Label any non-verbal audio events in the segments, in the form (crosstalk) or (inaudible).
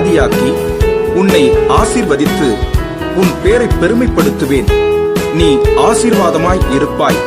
ஜாதியாக்கி உன்னை ஆசீர்வதித்து உன் பேரை பெருமைப்படுத்துவேன். நீ ஆசீர்வாதமாய் இருப்பாய்.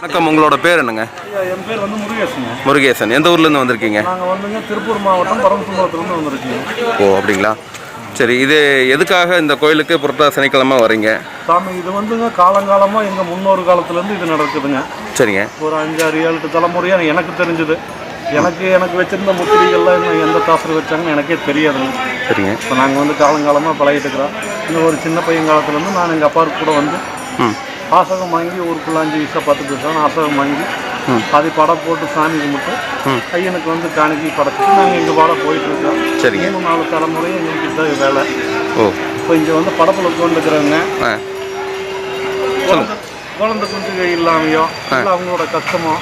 வணக்கம் உங்களோட பேர் என்னங்க? என் பேர் வந்து முருகேசனுங்க முருகேசன். எந்த ஊர்லேருந்து வந்திருக்கீங்க? நாங்கள் வந்துங்க திருப்பூர் மாவட்டம் பரமசுந்தரத்துலேருந்து வந்திருக்கீங்க. ஓ அப்படிங்களா? சரி இது எதுக்காக இந்த கோயிலுக்கு புரட்டா சனிக்கிழமை வரீங்க? சாமி இது வந்துங்க காலங்காலமாக எங்கள் முன்னோர் காலத்துலேருந்து இது நடக்குதுங்க. சரிங்க. ஒரு அஞ்சாறு ஏழு எட்டு தலைமுறையாக எனக்கு தெரிஞ்சது. எனக்கு எனக்கு வச்சிருந்த முத்திரிகள்லாம் இன்னும் எந்த தாசர் வச்சாங்கன்னு எனக்கே தெரியாதுங்க. சரிங்க. இப்போ நாங்கள் வந்து காலங்காலமாக பழகிட்டு இருக்கிறோம். இன்னும் ஒரு சின்ன பையன் காலத்துலேருந்து நான் எங்கள் அப்பா கூட வந்து ஆசகம் வாங்கி ஊருக்குள்ள அஞ்சு பைசா பத்து பைசா ஆசகம் வாங்கி அதை படம் போட்டு சாமி கும்பிட்டு ம். ஐயனுக்கு வந்து காணிக்கை படைச்சிட்டு நாங்கள் எங்கள் பாட போயிட்டு இருக்கோம் சரிங்க. மூணு நாலு தலைமுறையும் எங்களுக்கு இதான் வேலை. ஓ. இப்போ இங்கே வந்து படப்பில் உட்காந்துக்கிறவங்க குழந்தை குழந்தை குஞ்சுக இல்லாமையோ இல்லை அவங்களோட கஷ்டமோ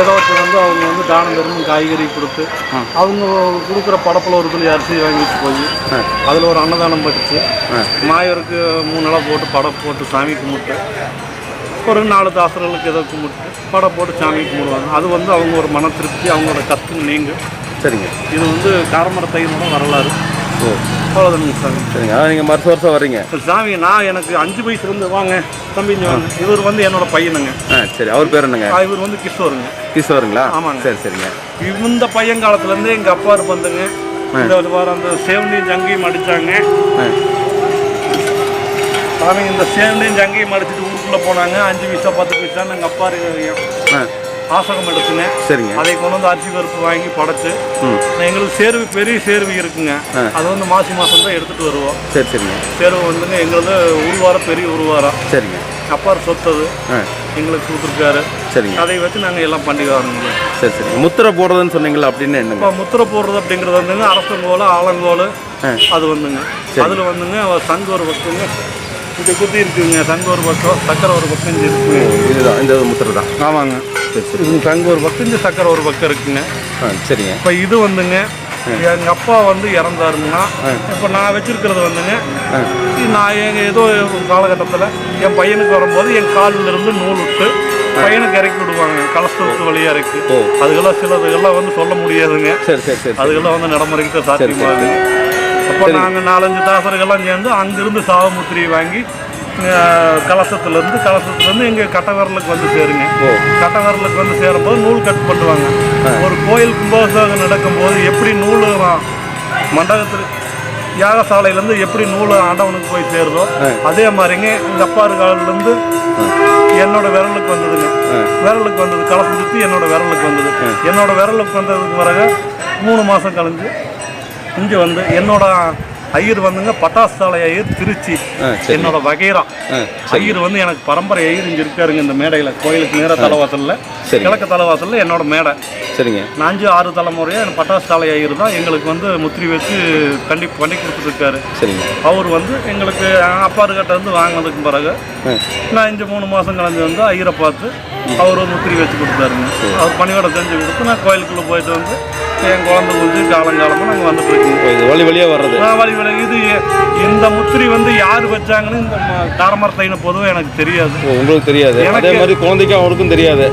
ஏதாச்சும் வந்து அவங்க வந்து தானம் தரும் காய்கறி கொடுத்து அவங்க கொடுக்குற படப்பில் ஒரு துளி அரிசி வாங்கிட்டு போய் அதில் ஒரு அன்னதானம் படித்து மாயருக்கு மூணு நாளாக போட்டு படம் போட்டு சாமி கும்பிட்டு ஒரு நாலு தாசர்களுக்கு ஏதோ கும்பிட்டு படம் போட்டு சாமி கும்பிடுவாங்க. அது வந்து அவங்க ஒரு மன திருப்தி அவங்களோட கஷ்டம் நீங்கும். சரிங்க. இது வந்து காரமர தையனோட வரலாறு. அவ்வளோதானுங்க சாமி சரிங்க. அதான் நீங்கள் வருஷம் வருஷம் வர்றீங்க. சாமி நான் எனக்கு அஞ்சு வயசுலேருந்து வாங்க தம்பி வாங்க. இவர் வந்து என்னோட பையனுங்க. ஆ சரி. அவர் பேர் என்னங்க? இவர் வந்து கிஷோருங்க. கிஷோருங்களா? ஆமாங்க. சரி சரிங்க. இந்த பையன் காலத்துலேருந்து எங்கள் அப்பா இருப்பந்துங்க இந்த வாரம் அந்த சேவனையும் ஜங்கையும் அடிச்சாங்க. ஆ. சாமி இந்த சேவனையும் ஜங்கையும் அடிச்சுட்டு ஊருக்குள்ள போனாங்க. அஞ்சு பைசா பத்து பைசா எங்கள் அப்பா ஆ ஆசகம் எடுத்துங்க. சரிங்க. அதை கொண்டு வந்து அரிசி பருப்பு வாங்கி படைச்சு எங்களுக்கு சேர்வு பெரிய சேர்வு இருக்குங்க. அது வந்து மாசி மாதம் தான் எடுத்துட்டு வருவோம். சரி சரிங்க. சேர்வு வந்துங்க எங்களது உருவாரம் பெரிய உருவாரம் சரிங்க. அப்பார் சொத்தது. எங்களுக்கு கொடுத்துருக்காரு. சரிங்க. அதை வச்சு நாங்கள் எல்லாம் பண்டிகை வரணுங்க சரி சரி. முத்திரை போடுறதுன்னு சொன்னீங்களா அப்படின்னு இப்போ முத்திரை போடுறது அப்படிங்கிறது வந்துங்க அரசங்கோல் ஆலங்கோல். அது வந்துங்க. அதில் வந்துங்க சங்கு ஒரு பக்கங்க இங்கே குத்தி இருக்குங்க சங்கு ஒரு பக்கம் சக்கரை ஒரு பக்கம் இருக்குங்க. இதுதான் இந்த முத்திரை தான். ஆமாங்க. சரி சரி இது சங்கு ஒரு பக்கம் இங்கே சக்கரை ஒரு பக்கம் இருக்குங்க. ஆ சரிங்க. இப்போ இது வந்துங்க எங்கள் அப்பா வந்து இறந்தாருங்கன்னா இப்போ நான் வச்சிருக்கிறது வந்துங்க நான் எங்கள் ஏதோ ஒரு காலகட்டத்தில் என் பையனுக்கு வரும்போது என் காலில் இருந்து நூல் விட்டு பையனுக்கு இறக்கி விடுவாங்க கலஸ்தூத்து வழியாக இறக்கி. ஓ. அதுக்கெல்லாம் சிலதுகெல்லாம் வந்து சொல்ல முடியாதுங்க. சரி சரி சரி அதுக்கெல்லாம் வந்து நடைமுறைக்கு சாத்தியமாகுது. அப்போ. நாங்கள் நாலஞ்சு தாசர்கள்லாம் சேர்ந்து அங்கிருந்து சாவமுத்திரியை வாங்கி கலசத்துலேருந்து கலசத்துலேருந்து எங்கள் கட்டவரலுக்கு வந்து சேருங்க. கட்டவரலுக்கு வந்து சேரும்போது நூல் கட் பண்ணுவாங்க. ஒரு கோயில் கும்பாபிஷேகம் நடக்கும்போது எப்படி நூல் மண்டபத்தில் யாகசாலையிலேருந்து எப்படி நூல் ஆண்டவனுக்கு போய் சேருதோ அதே மாதிரிங்க எங்கள் அப்பா காலிலேருந்து என்னோட விரலுக்கு வந்ததுங்க. விரலுக்கு வந்தது கலசம் சுற்றி என்னோட விரலுக்கு வந்தது. என்னோட விரலுக்கு வந்ததுக்கு பிறகு மூணு மாதம் கழிஞ்சு இங்கே வந்து என்னோட ஐயர் வந்துங்க பட்டாசு சாலை ஐயர் திருச்சி என்னோட வகைரா ஐயர் வந்து எனக்கு பரம்பரை ஐயர் இங்கே இருக்காருங்க இந்த மேடையில். கோயிலுக்கு நேர தலைவாசலில். கிழக்கு தலைவாசலில் என்னோட மேடை. சரிங்க. நான்கு ஆறு தலைமுறையாக எனக்கு பட்டாசு சாலை ஐயர் தான். எங்களுக்கு வந்து முத்திரி வச்சு கண்டி பண்ணி கொடுத்துருக்காரு சரிங்க. அவர் வந்து எங்களுக்கு அப்பாருக்கிட்ட இருந்து வாங்கினதுக்கு பிறகு நான் இங்கே மூணு மாதம் கழிஞ்சு வந்து ஐயரை பார்த்து அவர் முத்திரி வச்சு கொடுத்தாருங்க. அவர் பணியோட செஞ்சு கொடுத்து நான் கோயிலுக்குள்ளே போயிட்டு வந்து என் குழந்தை குஞ்சு காலங்காலமாக நாங்கள் வந்துட்டு இது வழி வழியாக வர்றது. நான் வழி வழி இது இந்த முத்திரி வந்து யார் வச்சாங்கன்னு இந்த தாரமரத்தைன்னு பொதுவாக எனக்கு தெரியாது. உங்களுக்கு தெரியாது. அதே மாதிரி குழந்தைக்கும் அவனுக்கும் தெரியாது.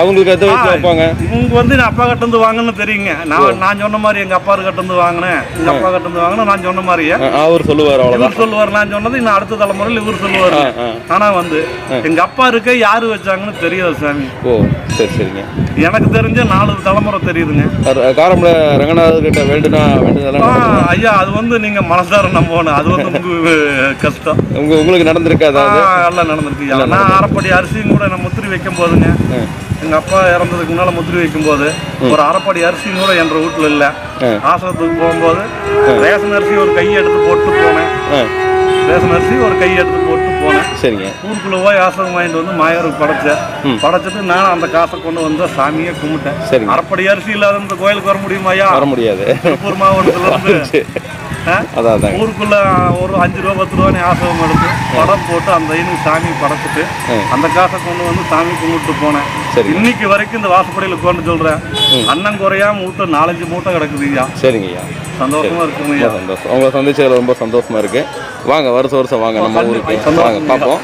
அவங்களுக்கு எதை வச்சு வைப்பாங்க? இவங்க வந்து நான் அப்பா கிட்ட இருந்து வாங்கன்னு தெரியுங்க. நான் நான் சொன்ன மாதிரி எங்க அப்பா கிட்ட இருந்து வாங்கினேன். எங்க அப்பா கிட்ட இருந்து வாங்கினேன். நான் சொன்ன மாதிரியே. அவர் சொல்லுவார் இவர் சொல்லுவார் நான் சொன்னது இன்னும் அடுத்த தலைமுறையில் இவர் சொல்லுவார். ஆ ஆ. ஆனா வந்து எங்க அப்பா இருக்க யாரு வச்சாங்கன்னு தெரியாது. சாமி? ஓ சரி சரிங்க. எனக்கு தெரிஞ்ச நாலு தலைமுறை தெரியுதுங்க. கார- காரமடை ரங்கநாதர் கிட்ட வேண்டுனா வேண்டுதெல்லாம் ஐயா அது வந்து நீங்க மனசார நம்பணும். அது வந்து உங்க கஷ்டம். உங்க உங்களுக்கு நடந்திருக்காதா எல்லாம் நடந்திருக்கு. நான் அரைப்படி அரிசியும் கூட நான் முத்திரி வைக்கும் போதுங்க. எங்க அப்பா இறந்ததுக்கு முன்னால முத்திரி வைக்கும் போது ஒரு அரைப்படி அரிசியும் கூட என்ற வீட்டுல இல்ல. ஆசிரத்துக்கு போகும்போது ரேஷன் அரிசி ஒரு கையை எடுத்து போட்டு போனேன். ரேஷன் அரிசி ஒரு கையை எடுத்து போட்டு போனேன். சரிங்க. ஊருக்குள்ள போய் ஆசிரம் வாங்கிட்டு வந்து மாயருக்கு படைச்சேன். படைச்சிட்டு நானும் அந்த காசை கொண்டு வந்து சாமியை கும்பிட்டேன். சரிங்க. அரைப்படி அரிசி இல்லாத இந்த கோயிலுக்கு வர முடியுமாயா வர முடியாது. திருப்பூர் மாவட்டத்துல (laughs) அதான் அதாங்க. ஊருக்குள்ள ஒரு அஞ்சு ரூபா பத்து ரூபான்னு ஆசிரமம் எடுத்து படம் போட்டு அந்த ஐநூறு சாமி படைச்சிட்டு. அந்த காசை கொண்டு வந்து சாமி கும்பிட்டு போனேன். சரிங்க. இன்னைக்கு வரைக்கும் இந்த வாசப்படியில் உட்காந்து சொல்றேன். அண்ணன் குறையாம மூட்டை நாலஞ்சு மூட்டை கிடக்குது ஐயா. சரிங்க ஐயா. சந்தோஷமா இருக்குங்க ஐயா. சந்தோஷம். உங்களை சந்திச்சதுல ரொம்ப சந்தோஷமா இருக்கு. வாங்க வருஷம் வருஷம் வாங்க நம்ம ஊருக்கு. வாங்க பார்ப்போம்.